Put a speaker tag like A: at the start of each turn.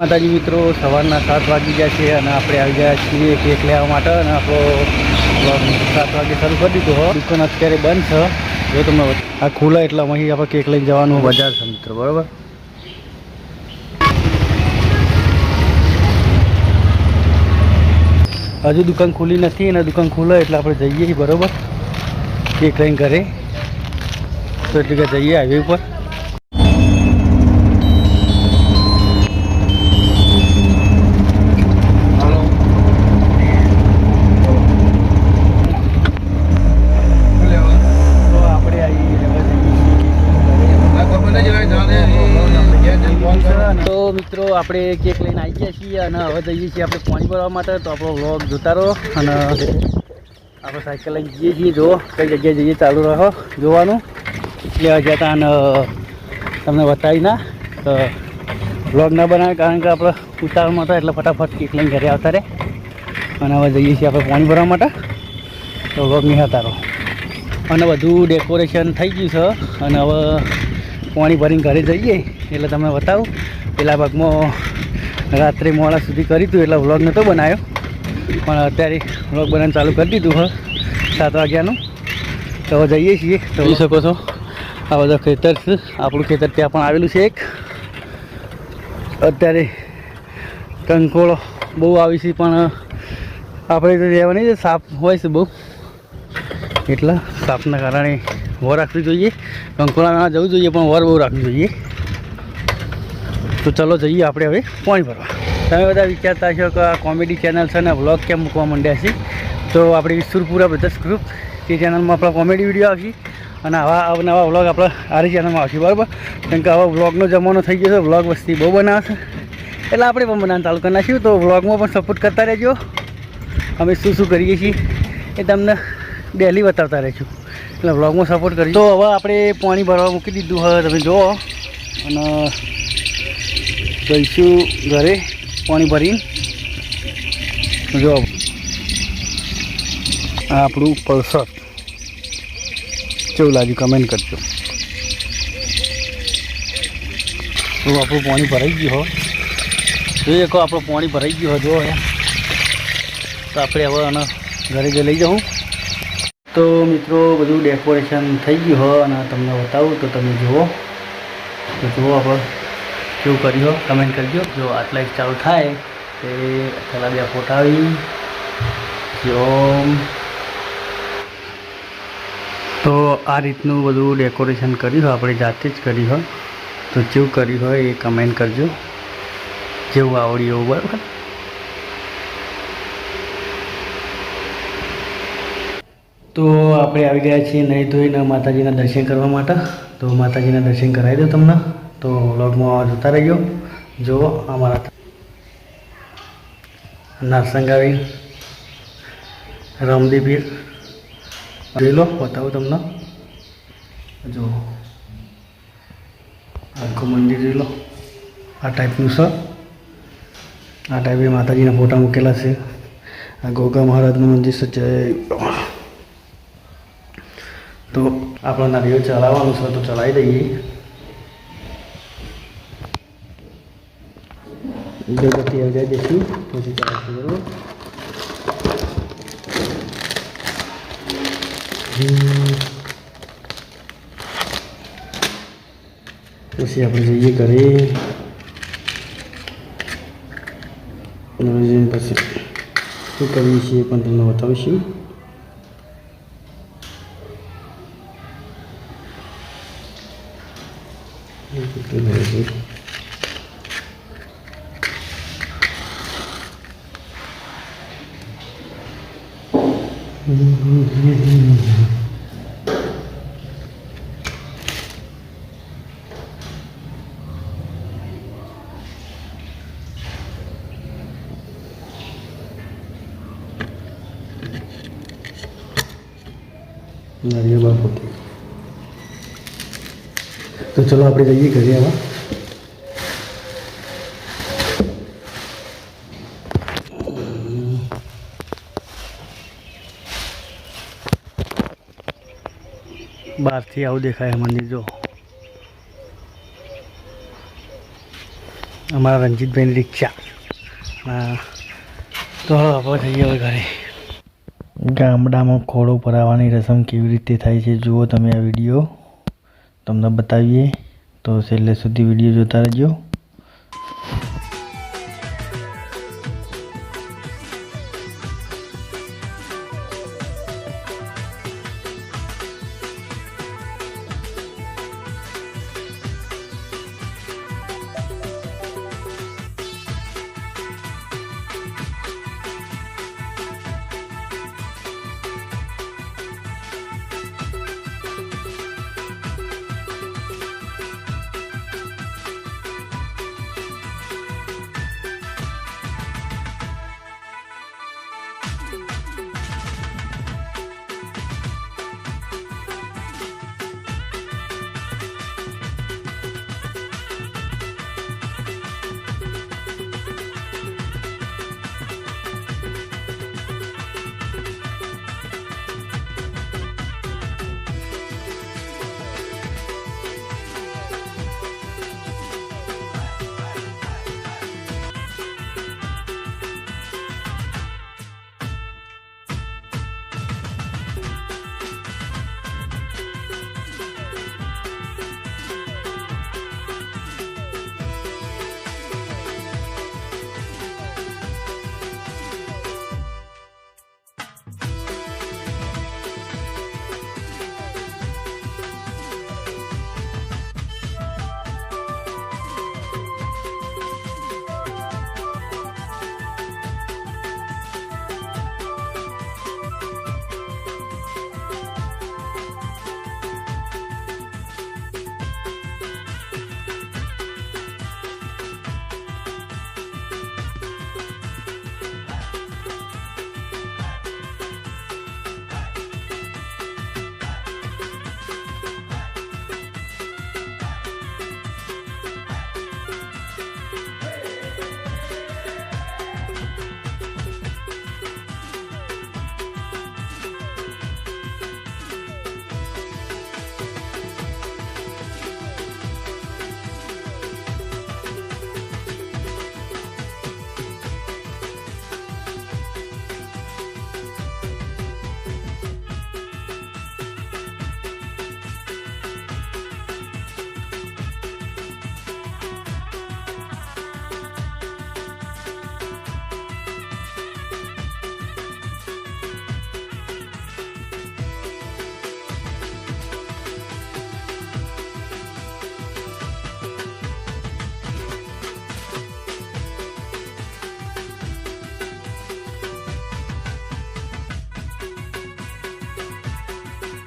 A: માતાજી મિત્રો, સવારના સાત વાગી ગયા છે અને આપણે આવી ગયા છીએ કેક લેવા માટે અને આપણો સાત વાગે શરૂ કરી દીધો હોય દુકાન અત્યારે બંધ છે. જો તમે આ ખુલ્લા એટલા અહીં આપણે કેક લઈને જવાનું. બજાર છે મિત્રો, બરાબર? હજુ દુકાન ખુલ્લી નથી અને દુકાન ખુલે એટલે આપણે જઈએ બરાબર? કેક લઈને ઘરે. તો એટલે કે જઈએ હાઈવે ઉપર. આપણે કેક લઈને આવી ગયા છીએ અને હવે જઈએ છીએ આપણે પાણી ભરવા માટે. તો આપણો વ્લોગ જોતા રહો અને આપણે સાયકલ લઈને જઈએ છીએ. જો કઈ જગ્યાએ જઈએ ચાલુ રહો. જોવાનું. એટલે હજી હતા અને તમને બતાવી ના. તો વ્લોગ ના બનાવે કારણ કે આપણે ઉતાવળમાં હતા એટલે ફટાફટ કેક લઈને ઘરે આવતા રહે. અને હવે જઈએ છીએ આપણે પાણી ભરવા માટે. તો વ્લોગ નહીં હતા રહો. અને બધું ડેકોરેશન થઈ ગયું છે. અને હવે પાણી ભરીને ઘરે જઈએ. એટલે તમને બતાવું. પેલા ભાગમાં રાત્રે મોડા સુધી કર્યું હતું એટલે વ્લોગ નહોતો બનાવ્યો. પણ અત્યારે વ્લોગ બનાવવાનું ચાલુ કરી દીધું હવે સાત વાગ્યાનું. તો હવે જઈએ છીએ. જોઈ શકો છો, આ બધા ખેતર છે. આપણું ખેતર ત્યાં પણ આવેલું છે એક. અત્યારે કંકોળો બહુ આવી છે, પણ આપણે તો રહેવાની છે સાપ હોય છે બહુ. એટલા સાપના કારણે વર રાખવી જોઈએ. કંકોળામાં જવું જોઈએ, પણ વર બહુ રાખવી જોઈએ. તો ચલો જઈએ આપણે હવે પાણી ભરવા. તમે બધા વિચારતા છો કે આ કોમેડી ચેનલ છે ને વ્લોગ કેમ મૂકવા માંડ્યા છે? તો આપણી વિસુરપુરા બ્રધર્સ ગ્રુપ તે ચેનલમાં આપણા કોમેડી વીડિયો આવશે અને આવા અવનવા વ્લોગ આપણા આરી ચેનલમાં આવશે, બરાબર? કેમ કે આવા વ્લોગનો જમાનો થઈ ગયો છે વ્લોગ વસ્તી બહુ બનાવશે. એટલે આપણે પણ બનાવવાનું ચાલુ કરી તો વ્લોગમાં પણ સપોર્ટ કરતા રહેજો. અમે શું શું કરીએ છીએ એ તમને ડેલી બતાવતા રહીશું. એટલે વ્લોગમાં સપોર્ટ કરી તો હવે આપણે પાણી ભરવા મૂકી દીધું હવે તમે જુઓ. અને જઈશું ઘરે પાણી ભરીને. જો. આ આપણું પલ્સર. કેવું લાગ્યું કમેન્ટ કરજો. તો આપણું પાણી ભરાઈ ગયું હો. જોઈએ કહો આપણું પાણી ભરાઈ ગયું જો તો આપણે હવે આને ઘરે જઈ લઈ જાઉં. તો મિત્રો, બધું ડેકોરેશન થઈ ગયું હો, અને તમને બતાવું તો તમે જુઓ. તો જુઓ આપણે. કેવું કર્યું? કમેન્ટ કરજો. જો આટલા ચાલુ થાય, તે પહેલાં બે ફોટા આવી. જો તો આ રીતનું બધું ડેકોરેશન કર્યું હોય, આપણે જાતે જ કર્યું હોય. તો જેવું કર્યું હોય એ કમેન્ટ કરજો. જેવું આવડ્યું એવું, બરાબર? તો આપણે આવી ગયા છીએ નહીં ધોઈને માતાજીના દર્શન કરવા માટે. તો માતાજીના દર્શન કરાવી દો તમને. તો વ્લોગમાં જોતા રહેજો. જુઓ અમારા નારસંગાવી રામદેવીર જોઈ લો, બતાવું તમને. જો આખું મંદિર જોઈ લો. આ ટાઈપનું છે. આ ટાઈપે માતાજીના ફોટા મૂકેલા છે. આ ગોગા મહારાજનું મંદિર છે. જય તો આપણા નારીઓ ચલાવવાનું છે તો ચલાવી દઈએ. ગણપતિ આવી જાય દેશું પછી ચલાવશું બરોબર પછી આપણે જઈએ ઘરે અને જઈને પછી શું કરીએ છીએ એ પણ તમને બતાવીશું તો ચલો આપણે જઈએ ઘરે આવા બહારથી આવું દેખાય મંદિર, જો. અમારા રણજીતભાઈની રિક્ષા. તો આપણે જઈએ હવે ઘરે. ગામડામાં ખોળો ભરાવાની રસમ કેવી રીતે થાય છે, જુઓ તમે આ વીડિયો. તમને બતાવીએ. તો છેલ્લે સુધી વીડિયો જોતા રહેજો.